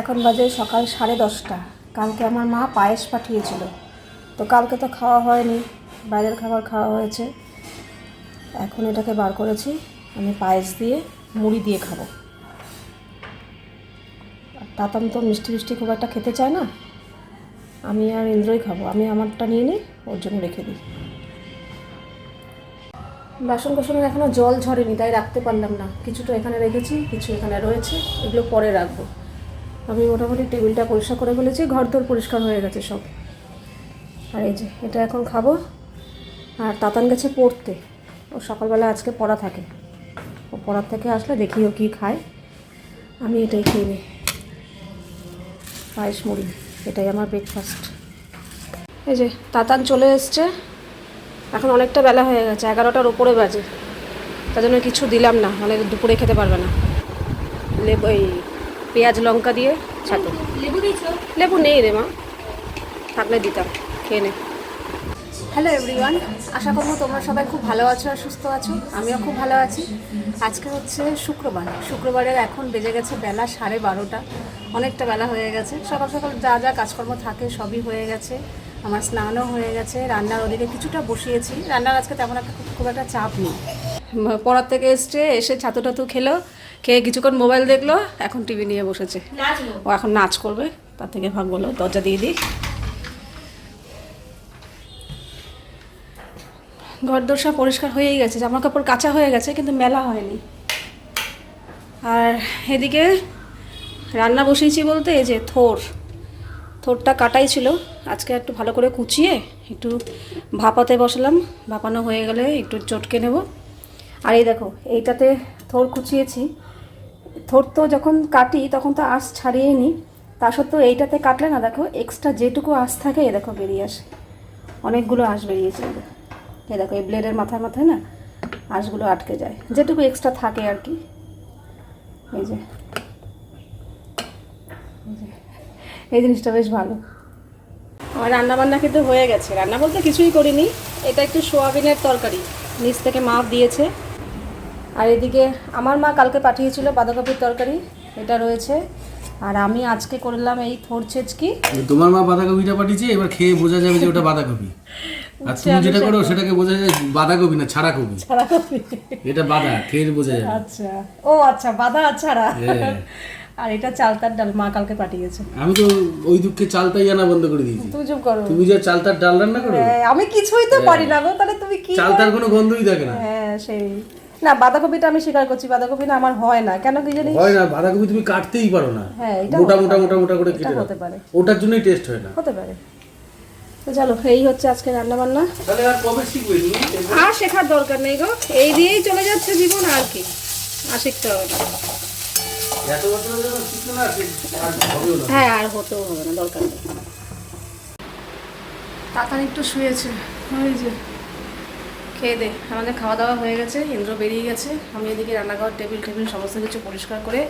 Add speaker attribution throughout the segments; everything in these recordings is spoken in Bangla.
Speaker 1: এখন বাজে সকাল সাড়ে দশটা। কালকে আমার মা পায়েস পাঠিয়েছিল। তো কালকে তো খাওয়া হয়নি, বাইরের খাবার খাওয়া হয়েছে। এখন এটাকে বার করেছি, আমি পায়েস দিয়ে মুড়ি দিয়ে খাব। তাতাম তো মিষ্টি মিষ্টি খুব একটা খেতে চায় না। আমি আর ইন্দ্রই খাব, আমি আমারটা নিয়ে নিই, ওর জন্য রেখে দিই। বাসন কোসনের এখনও জল ঝরেনি, তাই রাখতে পারলাম না। কিছুটা এখানে রেখেছি, কিছু এখানে রয়েছে, এগুলো পরে রাখব। আমি মোটামুটি টেবিলটা পরিষ্কার করে ফেলেছি ঘর তোর পরিষ্কার হয়ে গেছে সব। আর এই যে, এটা এখন খাব। আর তাতান গেছে পড়তে। ও সকালবেলা আজকে পড়া থাকে। ও পড়ার থেকে আসলে দেখি ও কী খায়। আমি এটাই খেয়ে নিই। পায়েস মুড়ি, এটাই আমার ব্রেকফাস্ট এই যে, তাতান চলে এসছে। এখন অনেকটা বেলা হয়ে গেছে, এগারোটার উপরে বাজে। তার জন্য কিছু দিলাম না মানে দুপুরে খেতে পারবে না। লেবু, এই পেঁয়াজ লঙ্কা দিয়ে ছাতু
Speaker 2: লেবু দিয়েছ?
Speaker 1: লেবু নেই রে মা। থাকলে দিতাম খেয়ে নে। হ্যালো এভরিওয়ান আশা করব তোমরা সবাই খুব ভালো আছো আর সুস্থ আছো। আমিও খুব ভালো আছি। আজকে হচ্ছে শুক্রবার। শুক্রবারের এখন বেজে গেছে বেলা সাড়ে বারোটা। অনেকটা বেলা হয়ে গেছে। সকাল সকাল যা যা কাজকর্ম থাকে সবই হয়ে গেছে। আমার স্নানও হয়ে গেছে। রান্নার ওদিকে কিছুটা বসিয়েছি। রান্নার আজকে তেমন একটা খুব- খুব একটা চাপ নেই। পড়ার থেকে এসছে এসে ছাতু টাতু খেলো। খেয়ে কিছুক্ষণ মোবাইল দেখল এখন টিভি নিয়ে বসেছে। ও এখন নাচ করবে তার থেকে ভাগ বলো দরজা দিয়ে দিই। ঘর দোর সব পরিষ্কার হয়েই গেছে জামা কাপড় কাঁচা হয়ে গেছে কিন্তু মেলা হয়নি। আর এদিকে রান্না বসিয়েছি বলতে এই যে থোর। থোরটা কাটাই ছিল আজকে একটু ভালো করে কুচিয়ে একটু ভাপাতে বসালাম ভাপানো হয়ে গেলে একটু চটকে নেব। আর এই দেখো এইটাতে থোর কুচিয়েছি। তো যখন কাটি, তখন তো আঁশ ছাড়িয়ে নিই তা সত্ত্বেও এইটাতে কাটলে না, দেখো এক্সট্রা যেটুকু আঁশ থাকে, এ দেখো বেরিয়ে আসে। অনেকগুলো আঁশ বেরিয়েছে। এই দেখো। এই ব্লেডের মাথায় মাথায় না, আঁশগুলো আটকে যায়। যেটুকু এক্সট্রা থাকে আর কি। এই যে, এই জিনিসটা বেশ ভালো। আমার রান্না বান্না কিন্তু হয়ে গেছে। রান্না বলতে কিছুই করিনি। এটা একটু সোয়াবিনের তরকারি। নিচ থেকে মাপ দিয়েছে। আর এদিকে আমার মা কালকে পাঠিয়েছিল বাঁধাকপির তরকারি এটা রয়েছে। আর আমি আজকে করলাম এই থোর ছেচকি
Speaker 3: তোমার মা বাঁধাকপিটা পাঠিয়েছে এবার খেয়ে বোঝা যাবে যে ওটা বাঁধাকপি। আর তুমি যেটা করো সেটাকে বোঝা যায় বাঁধাকপি না ছাড়া কপি
Speaker 1: বাঁধাকপি
Speaker 3: এটা বাঁধা খেয়ে বোঝা যাবে।
Speaker 1: আচ্ছা। ও আচ্ছা বাঁধা ছাড়া।
Speaker 3: হ্যাঁ।
Speaker 1: আর এটা চালতার ডাল মা কালকে পাঠিয়েছে।
Speaker 3: আমি তো ওই দুঃখে চালটাই আনা বন্ধ করে দিয়েছি।
Speaker 1: তুমি চুপ করো।
Speaker 3: তুমি যে চালতার ডাল রান্না করো?
Speaker 1: হ্যাঁ, আমি কিছুই তো পারি না গো তাহলে তুমি কি
Speaker 3: চালতার কোনো গন্ধই থাকে না।
Speaker 1: হ্যাঁ সেই। না বাঁধাকপিটা আমি স্বীকার করছি বাঁধাকপি না আমার হয় না। কেন কি জানি?
Speaker 3: হয় না বাঁধাকপি তুমি কাটতেই পারো না।
Speaker 1: হ্যাঁ এটা
Speaker 3: মোটা মোটা মোটা মোটা করে কেটে
Speaker 1: হতে পারে।
Speaker 3: ওটার জন্যই টেস্ট হয় না।
Speaker 1: হতে পারে। তো চলো এই হচ্ছে আজকে রান্না বান্না
Speaker 3: তাহলে আর কবে শিখবে তুমি?
Speaker 1: আর শেখার দরকার নেই গো। এই দিয়েই চলে যাচ্ছে জীবন আর কি। আর শিখতে হবে হ্যাঁ আর হতেও হবে না দরকার নেই। তাতান একটু শুয়েছে। ওই যে। খেয়ে দে। আমাদের খাওয়া দাওয়া হয়ে গেছে, ইন্দ্র বেরিয়ে গেছে। আমি এদিকে রান্নাঘর, টেবিল টেবিল সমস্ত কিছু পরিষ্কার করে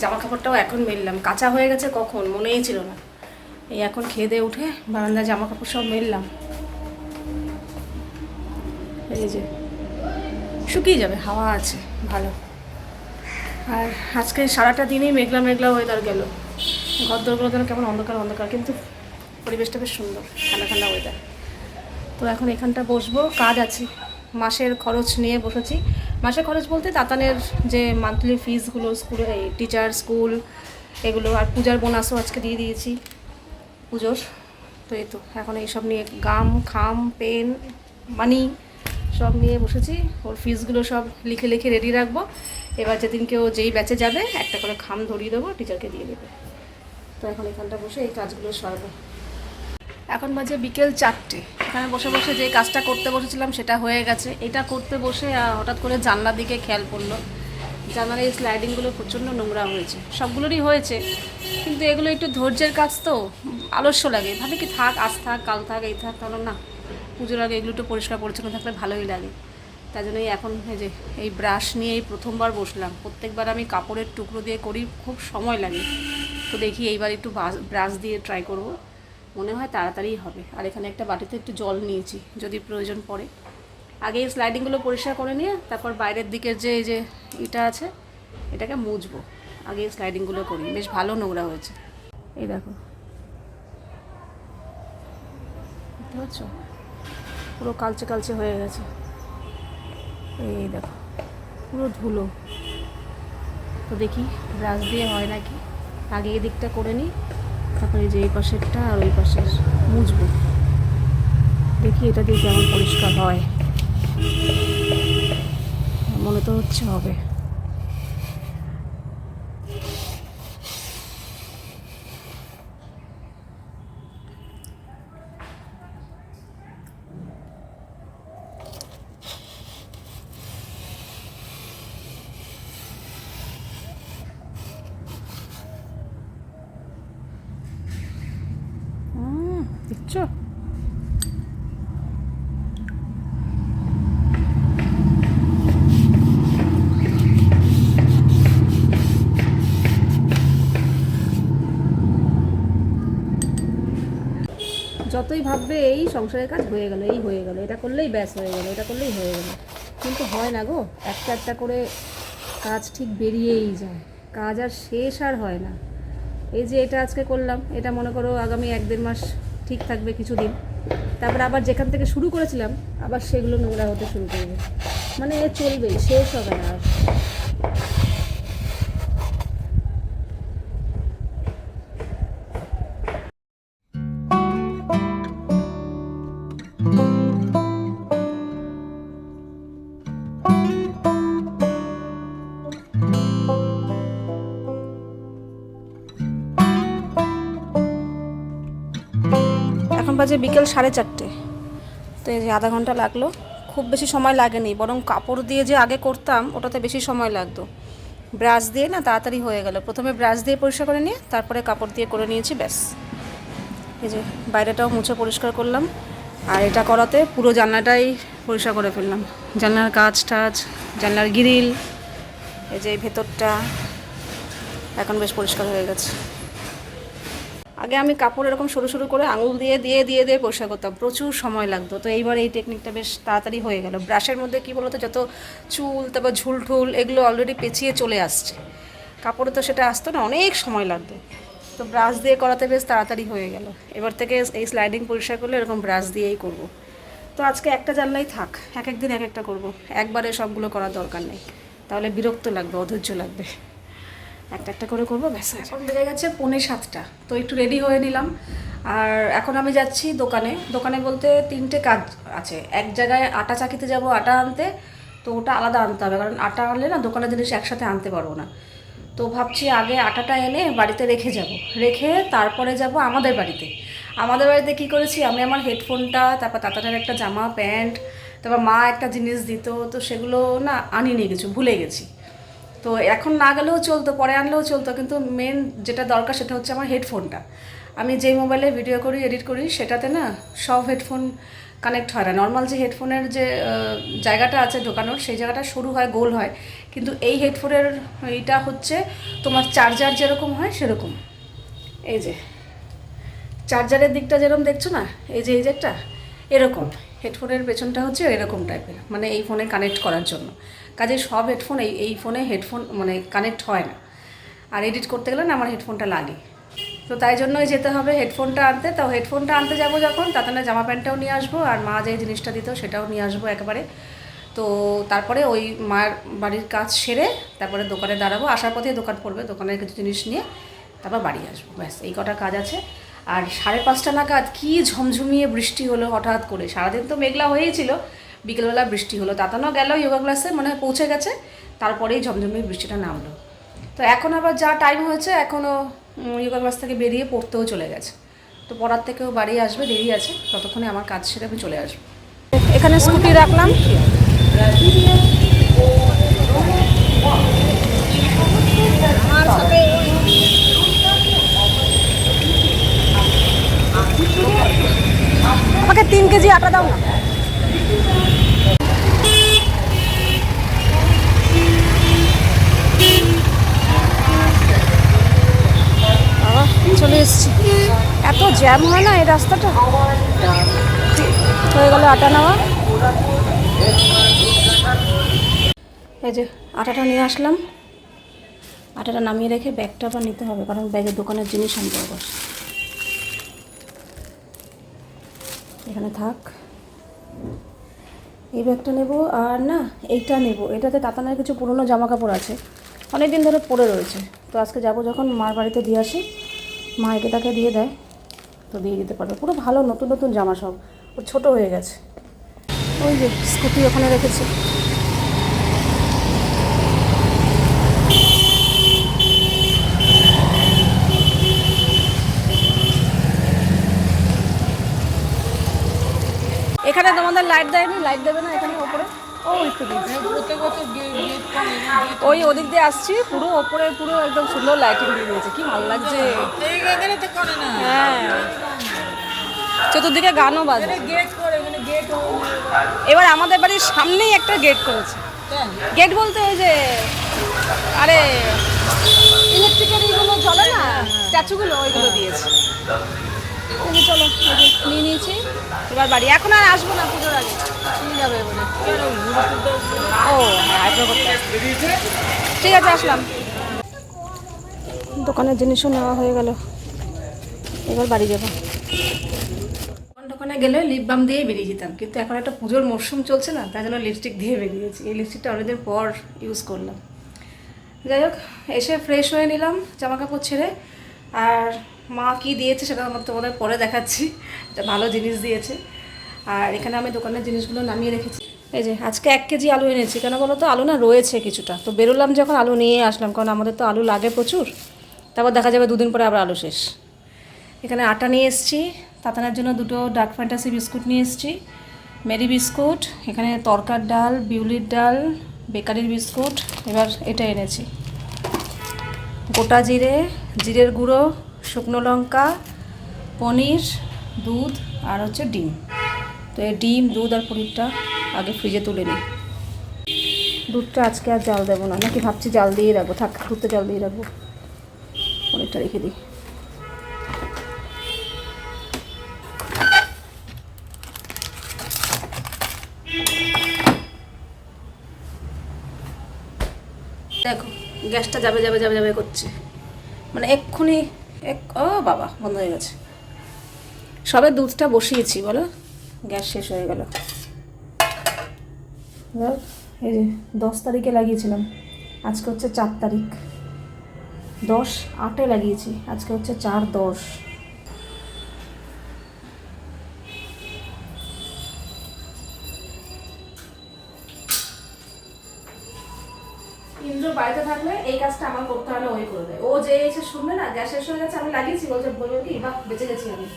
Speaker 1: জামা কাপড়টাও এখন মেললাম। কাঁচা হয়ে গেছে কখন? মনেই ছিল না। এই এখন খেয়ে দিয়ে উঠে বারান্দায় জামা কাপড় সব মেললাম। এই যে, শুকিয়ে যাবে, হাওয়া আছে, ভালো। আর আজকে সারাটা দিনই মেঘলা মেঘলা ওয়েদার গেল। ঘর দরগুলো যেন কেমন অন্ধকার অন্ধকার, কিন্তু পরিবেশটা বেশ সুন্দর, ঠান্ডা ঠান্ডা ওয়েদার তো এখন এখানটা বসবো, কাজ আছে। মাসের খরচ নিয়ে বসেছি। মাসের খরচ বলতে তাতানের যে মান্থলি ফিজগুলো স্কুলে টিচার স্কুল এগুলো, আর পূজার বোনাসও আজকে দিয়ে দিয়েছি, পুজোর। তো এই তো, এখন এইসব নিয়ে গাম, খাম, পেন মানি সব নিয়ে বসেছি। ওর ফিজগুলো সব লিখে লিখে রেডি রাখব। এবার যেদিনকে ও যেই ব্যাচে যাবে, একটা করে খাম ধরিয়ে দেবো টিচারকে দিয়ে দেবে। তো এখন এখানটা বসে এই কাজগুলো সারবো। এখন বাজে বিকেল চারটে। এখানে বসে বসে যে কাজটা করতে বসেছিলাম সেটা হয়ে গেছে। এটা করতে বসে হঠাৎ করে জানলার দিকে খেয়াল পড়ল। জানলার এই স্লাইডিংগুলো প্রচণ্ড নোংরা হয়েছে। সবগুলোরই হয়েছে, কিন্তু এগুলো একটু ধৈর্যের কাজ তো, আলস্য লাগে। ভাবে কি থাক, আজ থাক, কাল থাক, এই থাক, তাহলে না, পুজোর আগে এগুলো একটু পরিষ্কার পরিচ্ছন্ন থাকলে ভালোই লাগে। তাই জন্যই এখন এই যে, এই ব্রাশ নিয়ে এই প্রথমবার বসলাম। প্রত্যেকবার আমি কাপড়ের টুকরো দিয়ে করি, খুব সময় লাগে। তো দেখি এইবার একটু ব্রাশ দিয়ে ট্রাই করব। মনে হয় তাড়াতাড়ি হবে। আর এখানে একটা বাটিতে একটু জল নিয়েছি, যদি প্রয়োজন পড়ে। আগে এই স্লাইডিংগুলো পরিষ্কার করে নিয়ে, তারপর বাইরের দিকের যে, এই যে এটা আছে, এটাকে মুছবো। আগে এই স্লাইডিংগুলো করি। বেশ ভালো নোংরা হয়েছে। এই দেখো। বুঝতে পাচ্ছ? পুরো কালচে কালচে হয়ে গেছে। এই দেখো। পুরো ধুলো। তো দেখি ব্রাশ দিয়ে হয় নাকি? আগে এই দিকটা করে নিই। তারপরে যে এই পাশেরটা আর ওই পাশের মুছবো। দেখি এটা দিয়ে কেমন পরিষ্কার হয়। মনে তো হচ্ছে হবে হুম, দেখছ যতই ভাববে এই সংসারের কাজ হয়ে গেল, এই হয়ে গেল, এটা করলেই ব্যাস হয়ে গেল, এটা করলেই হয়ে গেল। কিন্তু হয় না গো, একটা একটা করে কাজ ঠিক বেরিয়েই যায়, কাজ আর শেষ আর হয় না। এই যে এটা আজকে করলাম, এটা মনে করো আগামী এক দেড় মাস ঠিক থাকবে কিছুদিন। তারপর আবার যেখান থেকে শুরু করেছিলাম, আবার সেগুলো নোংরা হতে শুরু করবে। মানে এ চলবেই, শেষ হবে না আর। বাজে বিকেল সাড়ে চারটে। তো এই যে আধা ঘণ্টা লাগল। খুব বেশি সময় লাগেনি, বরং কাপড় দিয়ে যে আগে করতাম, ওটাতে বেশি সময় লাগতো। ব্রাশ দিয়ে না তাড়াতাড়ি হয়ে গেল। প্রথমে ব্রাশ দিয়ে পরিষ্কার করে নিয়ে, তারপরে কাপড় দিয়ে করে নিয়েছি, ব্যাস। এই যে বাইরেটাও মুছে পরিষ্কার করলাম। আর এটা করাতে পুরো জানলাটাই পরিষ্কার করে ফেললাম। জানলার কাজ টাজ জানলার গ্রিল, এই যে ভেতরটা এখন বেশ পরিষ্কার হয়ে গেছে। আগে আমি কাপড় এরকম সরু সরু করে আঙুল দিয়ে দিয়ে দিয়ে দিয়ে পরিষ্কার করতাম। প্রচুর সময় লাগতো। তো এইবার এই টেকনিকটা বেশ তাড়াতাড়ি হয়ে গেল। ব্রাশের মধ্যে কি বলতো, যত চুল, তারপর ঝুল ঠুল এগুলো অলরেডি পেঁচিয়ে চলে আসছে। কাপড়ে তো সেটা আসতো না, অনেক সময় লাগতো। তো ব্রাশ দিয়ে করাতে বেশ তাড়াতাড়ি হয়ে গেল। এবার থেকে এই স্লাইডিং পরিষ্কার করলে এরকম ব্রাশ দিয়েই করব। তো আজকে একটা জানলাই থাক, এক এক দিন এক একটা করব। একবারে সবগুলো করার দরকার নেই। তাহলে বিরক্ত লাগবে, অধৈর্য লাগবে। একটা একটা করে করব, ব্যাস এখন বেজে গেছে পৌনে সাতটা। তো একটু রেডি হয়ে নিলাম। আর এখন আমি যাচ্ছি দোকানে। দোকানে বলতে তিনটে কাজ আছে। এক জায়গায় আটা চাকিতে যাব, আটা আনতে। তো ওটা আলাদা আনতে হবে। কারণ আটা আনলে না দোকানের জিনিস একসাথে আনতে পারব না। তো ভাবছি আগে আটাটা এনে বাড়িতে রেখে যাব। রেখে তারপরে যাব আমাদের বাড়িতে। আমাদের বাড়িতে কি করেছি? আমি আমার হেডফোনটা, তারপর তাতাটার একটা জামা, প্যান্ট, তারপর মা একটা জিনিস দিত। তো সেগুলো না আনিনি কিছু, ভুলে গেছি। তো এখন না গেলেও চলতো, পরে আনলেও চলতো, কিন্তু মেন যেটা দরকার সেটা হচ্ছে আমার হেডফোনটা আমি যেই মোবাইলে ভিডিও করি এডিট করি, সেটাতে না সব হেডফোন কানেক্ট হয় না। নর্মাল যে হেডফোনের যে জায়গাটা আছে ঢোকানোর, সেই জায়গাটা সরু হয়, গোল হয়। কিন্তু এই হেডফোনের এইটা হচ্ছে তোমার চার্জার যেরকম হয়, সেরকম। এই যে চার্জারের দিকটা যেরকম দেখছ না, এই যে এই যে একটা, এরকম। হেডফোনের পেছনটা হচ্ছে এরকম টাইপের মানে এই ফোনে কানেক্ট করার জন্য। কাজে সব হেডফোন, এই এই ফোনে হেডফোন মানে কানেক্ট হয় না। আর এডিট করতে গেলে না আমার হেডফোনটা লাগে। তো তাই জন্যই যেতে হবে হেডফোনটা আনতে। তো হেডফোনটা আনতে যাব যখন, তাতে না জামা প্যান্টটাও নিয়ে আসব আর মা যে জিনিসটা দিত সেটাও নিয়ে আসব একেবারে। তো তারপরে ওই মায়ের বাড়ির কাজ সেরে তারপরে দোকানে দাঁড়াবো। আসার পথে দোকান পড়বে, দোকানের কিছু জিনিস নিয়ে তারপর বাড়ি আসব। ব্যাস, এই কটা কাজ আছে। আর সাড়ে পাঁচটা নাগাদ কী ঝমঝমিয়ে বৃষ্টি হলো হঠাৎ করে। সারাদিন তো মেঘলা হয়েই ছিল। বিকেলবেলা বৃষ্টি হলো। তাতানো গেল যোগা ক্লাসে মনে হয় পৌঁছে গেছে। তারপরেই ঝমঝমিয়ে বৃষ্টিটা নামলো। তো এখন আবার যা টাইম হয়েছে এখনও যোগা ক্লাস থেকে বেরিয়ে পড়তেও চলে গেছে। তো পড়ার থেকেও বাড়ি আসবে, দেরি আছে। ততক্ষণে আমার কাজ সেরে আমি চলে আসব। এখানে স্কুটি রাখলাম। আমাকে তিন কেজি আটা দাও না। চলে এসেছি। এত জ্যাম হয় না এই রাস্তাটা? হয়ে গেল আটা নেওয়া। এই যে আটাটা নিয়ে আসলাম। আটাটা নামিয়ে রেখে ব্যাগটা আবার নিতে হবে, কারণ ব্যাগের দোকানের জিনিস আনতে হবে। এখানে থাক। এই ব্যাগটা নেব আর না, এইটা নেব। এটাতে তাতানের কিছু পুরনো জামা কাপড় আছে। অনেক দিন ধরে পড়ে রয়েছে। তো আজকে যাব যখন মার বাড়িতে দিয়ে আসি। মা একে তাকে দিয়ে দেয়। তো দিয়ে দিতে পারবে। পুরো ভালো, নতুন নতুন জামা সব। ও ছোটো হয়ে গেছে। ওই যে স্কুটি ওখানে রেখেছি। এখানে তোমাদের লাইট দেয়নি? লাইট দেবে না এখানে? ওই ওদিক দিয়ে আসছি, পুরো ওপরে পুরো একদম সুন্দর লাইটিং দিয়ে দিয়েছে, কি ভালো লাগছে। হ্যাঁ। চতুর্দিকে গানও বাজে। এবার আমাদের বাড়ির সামনেই একটা গেট করেছে। গেট বলতে ওই যে, আরে ইলেকট্রিকের এইগুলো জ্বলে না? স্ট্যাচুগুলো ওইগুলো দিয়েছে। চলো নিয়ে নিয়েছি। এবার বাড়ি। এখন আর আসব না পুজোর আগে। যাবে ও। ঠিক আছে, আসলাম। দোকানের জিনিসও নেওয়া হয়ে গেল। এবার বাড়ি যাব। দোকানে গেলে লিপ বাম দিয়ে বেরিয়ে যেতাম। কিন্তু এখন একটা পুজোর মরশুম চলছে না, তাই জন্য লিপস্টিক দিয়ে বেরিয়েছি। এই লিপস্টিকটা অনেকদিন পর ইউজ করলাম। যাই হোক, এসে ফ্রেশ হয়ে নিলাম জামা কাপড় ছেড়ে। আর মা কি দিয়েছে সেটা আমার তোমাদের পরে দেখাচ্ছি। এটা ভালো জিনিস দিয়েছে। আর এখানে আমি দোকানের জিনিসগুলো নামিয়ে রেখেছি। এই যে, আজকে এক কেজি আলু এনেছি। কেন বলো তো? আলু না রয়েছে কিছুটা। তো বেরোলাম যখন আলু নিয়ে আসলাম, কারণ আমাদের তো আলু লাগে প্রচুর। তারপর দেখা যাবে দুদিন পরে আবার আলু শেষ। এখানে আটা নিয়ে এসেছি। তাতানের জন্য দুটো ডার্ক ফ্যান্টাসি বিস্কুট নিয়ে এসেছি। মেরি বিস্কুট, এখানে তরকার ডাল, বিউলির ডাল, বেকারির বিস্কুট। এবার এটা এনেছি। গোটা জিরে, জিরের গুঁড়ো শুকনো লঙ্কা, পনির, দুধ আর হচ্ছে ডিম। তো এই ডিম, দুধ আর পনিরটা আগে ফ্রিজে তুলে নিই। দুধটা আজকে আর জাল দেবো না, নাকি ভাবছি জাল দিয়ে রাখব। থাক, দুধটা জাল দিয়ে রাখব। পনিরটা রেখে দিই। দেখো, গ্যাসটা যাবে যাবে যাবে যাবে করছে। মানে এক্ষুনি এক, ও বাবা, বন্ধ হয়ে গেছে। সবে দুধটা বসিয়েছি, বলো? গ্যাস শেষ হয়ে গেল। এই যে দশ তারিখে লাগিয়েছিলাম, আজকে হচ্ছে চার তারিখ। দশ, আটে লাগিয়েছি, আজকে হচ্ছে চার দশ। শুনবে না? গ্যাস শেষ হয়ে গেছে আমি লাগিয়েছি, বলছে, বলব কি? বা বেঁচে গেছি আমি।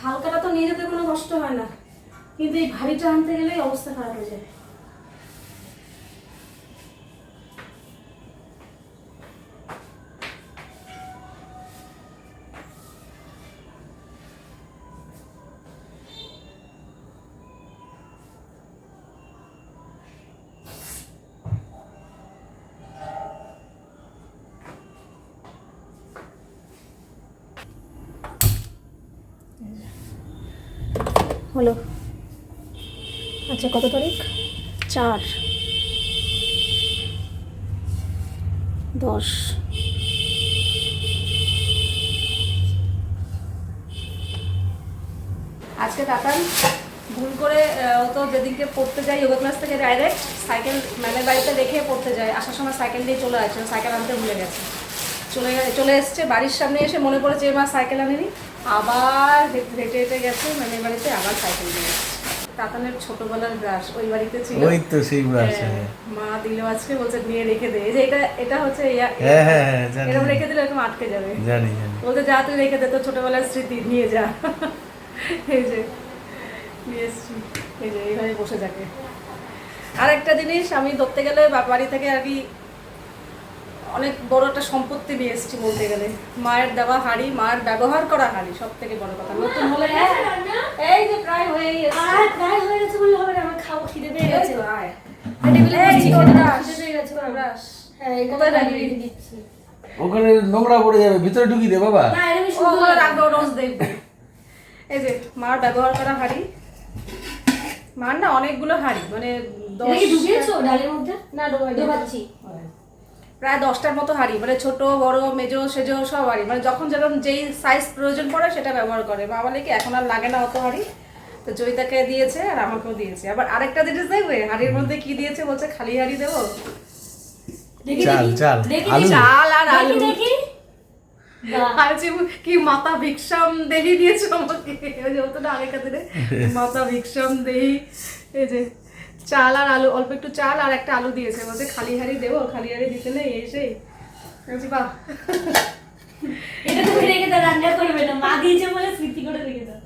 Speaker 1: হালকাটা তো নিয়ে যেতে কোনো কষ্ট হয় না। কিন্তু এই ভারীটা আনতে গেলেই অবস্থা খারাপ হয়ে যায়। হলো। আচ্ছা কত তারিখ? চার। দশ। আজকে কাকান ভুল করে ও তো যেদিনকে পড়তে যায় যোগা ক্লাস থেকে ডাইরেক্ট সাইকেল ম্যামের বাড়িতে রেখে পড়তে যায়। আসার সময় সাইকেল দিয়ে চলে আসছে সাইকেল আনতে ভুলে গেছে। চলে চলে এসছে, বাড়ির সামনে এসে মনে পড়েছে মা সাইকেল আনেনি। আবার হেঁটে হেঁটে গেছে ম্যামের বাড়িতে আবার সাইকেল নিয়ে তাতানের ছোটবেলার ব্রাশ ওই বাড়িতে ছিল।
Speaker 3: ওই তো সেই ব্রাশ
Speaker 1: হ্যাঁ, মা দিল আজকে বলছে নিয়ে রেখে দে। এই যে এটা এটা হচ্ছে
Speaker 3: হ্যাঁ হ্যাঁ হ্যাঁ
Speaker 1: এরকম রেখে দিলে এরকম আটকে যাবে।
Speaker 3: জানি জানি।
Speaker 1: বলতে যা তুই রেখে দে তোর ছোটবেলার স্মৃতি নিয়ে যা। এই যে নিয়ে এসছি। এই যে এইভাবে বসে থাকে। আর একটা জিনিস আমি ধরতে গেলে বাড়ি থেকে আর কি অনেক বড় একটা সম্পত্তি নিয়ে এসেছি বলতে গেলে। মায়ের দেওয়া হাড়ি মায়ের ব্যবহার করা হাড়ি সব থেকে বড় কথা। নতুন হলে হ্যাঁ, এই যে প্রায় এসছে
Speaker 2: আর প্রায় হয়ে গেছে বললে হবে না আমার খাব খিদে পেয়ে গেছে।
Speaker 1: আয়।
Speaker 2: টেবিলে বসছি
Speaker 1: তো,
Speaker 2: খেতে
Speaker 1: ব্রাশ।
Speaker 2: খিদে পেয়ে গেছে বাবা। হ্যাঁ
Speaker 1: কোথায়
Speaker 2: তো দিচ্ছি।
Speaker 3: ওখানে নোংরা পড়ে যাবে ভিতরে ঢুকি দে বাবা।
Speaker 2: না এরকম সুন্দর
Speaker 1: রাখব রোজ দেখবে এই যে মার ব্যবহার করা হাড়ি। মার না অনেকগুলো হাঁড়ি মানে দশ
Speaker 2: ডুবিয়েছো ডালের মধ্যে?
Speaker 1: না ডোবাই
Speaker 2: ডোবাচ্ছি।
Speaker 1: প্রায় দশটার মতো হাঁড়ি মানে ছোট বড় মেজো সেজো সব হাঁড়ি মানে যখন যেরকম যেই সাইজ প্রয়োজন পড়ে সেটা ব্যবহার করে। মা বলে কি এখন আর লাগে না অত হাঁড়ি। তো জয়িতাকে দিয়েছে আর আমাকেও দিয়েছে। আবার আরেকটা জিনিস দেখবে হাঁড়ির মধ্যে কি দিয়েছে বলছে খালি হাঁড়ি দেবো?
Speaker 2: দেখি
Speaker 3: চাল, চাল,
Speaker 2: দেখি
Speaker 3: আলু।
Speaker 2: দেখি।
Speaker 1: চাল আর আলু।
Speaker 2: দেখি।
Speaker 1: কি মাতা ভিক্ষাম দেহি দিয়েছে আমাকে। ওই যে আগেকার দিনে মাতা ভিক্ষাম দেহি। এই যে চাল আর আলু অল্প একটু চাল আর একটা আলু দিয়েছে। বলছে খালি হাড়ি দেবো খালি হাড়ি দিতে নেই এসে। বলছি বাহ।
Speaker 2: এটা তুমি রেখে দাও রান্না করবে না। মা দিয়েছে বলে স্মৃতি করে রেখে দাও।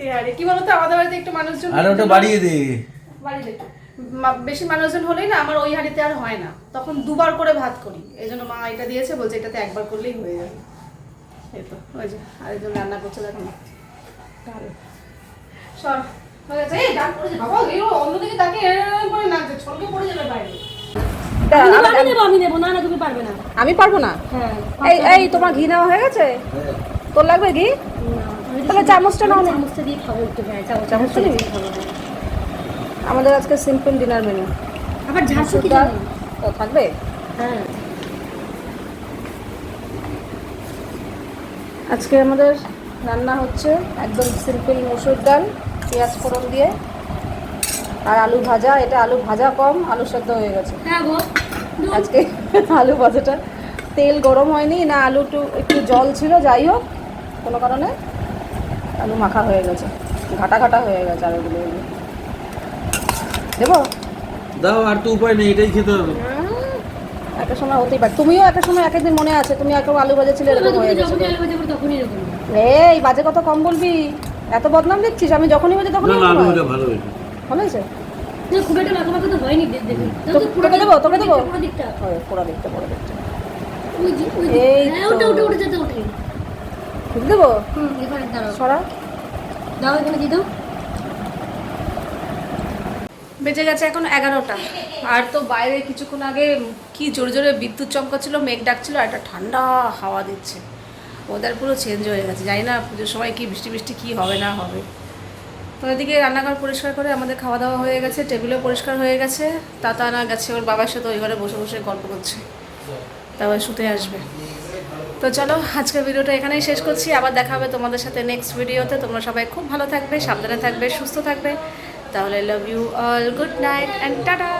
Speaker 1: এই আরে কি। বলতো আমাদের বাড়িতে একটু মানুষজন
Speaker 3: আর ওটা বাড়িয়ে দে।
Speaker 1: বাড়িতে মা- বেশি মানুষজন হলেই না আমার ওই হাঁড়িতে আর হয় না। তখন দুবার করে ভাত করি। এই জন্য মা এটা দিয়েছে বলছে এটাতে একবার করলেই হয়ে যাবে। এই তো ওই যে আরেকজন রান্না করছে দেখো না সর। হয়ে
Speaker 2: আমি পারবে না।
Speaker 1: আমি পারব না?
Speaker 2: হ্যাঁ
Speaker 1: এই এই তোমার ঘি নেওয়া হয়ে গেছে? তোর লাগবে ঘি? তাহলে চামচটা নাও
Speaker 2: চামচটা দিয়ে খাব একটু হ্যাঁ
Speaker 1: চামচটা নিবি? আমাদের আজকে সিম্পল ডিনার মেনু
Speaker 2: আবার ঝাঁসু কি
Speaker 1: ডাল থাকবে?
Speaker 2: হ্যাঁ।
Speaker 1: আজকে আমাদের রান্না হচ্ছে একদম সিম্পল মসুর ডাল। পেঁয়াজ ফোড়ন দিয়ে আর আলু ভাজা এটা আলু ভাজা কম আলু সেদ্ধ হয়ে গেছে।
Speaker 2: হ্যাঁ
Speaker 1: আজকে আলু ভাজাটা। তেল গরম হয়নি না আলু একটু একটু জল ছিল যাই হোক কোনো কারণে আলু মাখা হয়ে গেছে। ঘাটা ঘাটা হয়ে গেছে আলুগুলো এগুলো। দেবো?
Speaker 3: দাও আর তো উপায় নেই এটাই খেতে হবে।
Speaker 1: একটা সময় হতেই পারে। তুমিও একটা সময় এক একদিন মনে আছে তুমি একদম আলু ভাজা ছিলে এরকম হয়ে গেছে। এই বাজে কথা কম বলবি। এত বদনাম দিচ্ছিস আমি যখনই
Speaker 3: না
Speaker 1: তখনই
Speaker 3: না ভালো হয়েছে।
Speaker 1: ভালো হয়েছে?
Speaker 2: খুব একটা তো হয়নি দে- দেখে।
Speaker 1: তো- তোকে দেবো, তোকে দেবো?
Speaker 2: পুরো দিকটা।
Speaker 1: হয় পোড়া দেখতে পোড়া দেখতে
Speaker 2: ওই যে ওই
Speaker 1: এই
Speaker 2: হ্যাঁ
Speaker 1: তো।
Speaker 2: ওটা ওটা ওটা যেতে ওঠে।
Speaker 1: ঠিক দেবো?
Speaker 2: হুম এখানে দাঁড়াও।
Speaker 1: সরা।
Speaker 2: দাও এখানে দিয়ে দাও।
Speaker 1: বেজে গেছে এখন এগারোটা। আর তো বাইরে কিছুক্ষণ আগে কি জোরে জোরে বিদ্যুৎ চমকাচ্ছিল মেঘ ডাকছিল আর একটা ঠান্ডা হাওয়া দিচ্ছে। ওদের পুরো চেঞ্জ হয়ে গেছে। জানি না পুজোর সময় কি বৃষ্টি বৃষ্টি কি হবে না হবে। তো এদিকে রান্নাঘর পরিষ্কার করে আমাদের খাওয়া দাওয়া হয়ে গেছে, টেবিলও পরিষ্কার হয়ে গেছে। তাতা আনা গেছে, ওর বাবার সাথে ওই ঘরে বসে বসে গল্প করছে। তারপর শুতে আসবে। তো চলো, আজকের ভিডিওটা এখানেই শেষ করছি। আবার দেখা হবে তোমাদের সাথে নেক্সট ভিডিওতে তোমরা সবাই খুব ভালো থাকবে, সাবধানে থাকবে, সুস্থ থাকবে। তাহলে love you all good night and tata